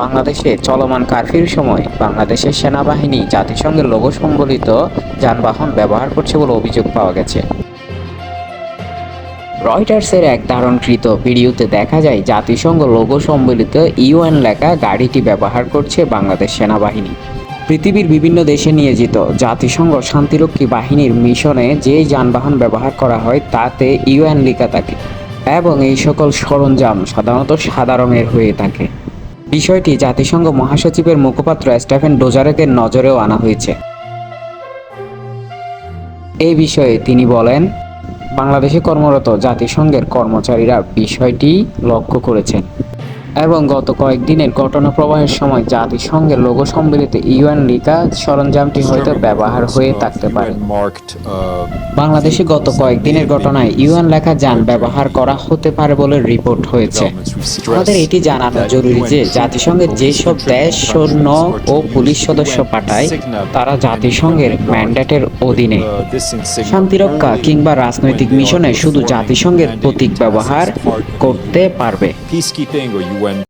বাংলাদেশে চলমান কারফিউর সময় বাংলাদেশের সেনাবাহিনী জাতিসংঘের লোগো সম্বলিত যানবাহন ব্যবহার করছে বলে অভিযোগ পাওয়া গেছে। রয়টার্সের এক ধারণকৃত ভিডিওতে দেখা যায়, জাতিসংঘ লোগো সম্বলিত ইউএন লেখা গাড়িটি ব্যবহার করছে বাংলাদেশ সেনাবাহিনী। পৃথিবীর বিভিন্ন দেশে নিয়োজিত জাতিসংঘ শান্তিরক্ষী বাহিনীর মিশনে যে যানবাহন ব্যবহার করা হয়, তাতে ইউএন লেখা থাকে এবং এই সকল সরঞ্জাম সাধারণত সাদা রঙের হয়ে থাকে। বিষয়টি জাতিসংঘ মহাসচিবের মুখপাত্র স্টেফেন ডোজারেকের নজরেও আনা হয়েছে। এই বিষয়ে তিনি বলেন, বাংলাদেশে কর্মরত জাতিসংঘের কর্মচারীরা বিষয়টি লক্ষ্য করেছেন। এবং গত কয়েকদিনের ঘটনা প্রবাহের সময় জাতিসংঘের লোগো সম্মিলিত ইউএন লিকা সরঞ্জামটি হয়তো ব্যবহার হয়ে থাকতে পারে। বাংলাদেশে গত কয়েকদিনের ঘটনায় ইউএন লেখা যান ব্যবহার করা হতে পারে বলে রিপোর্ট হয়েছে. আমাদের এটি জানানো জরুরি যে জাতিসংঘের যেসব দেশ, সৈন্য ও পুলিশ সদস্য পাঠায়, তারা জাতিসংঘের ম্যান্ডেটের অধীনে। শান্তিরক্ষা কিংবা রাজনৈতিক মিশনে শুধু জাতিসংঘের প্রতীক ব্যবহার করতে পারবে। when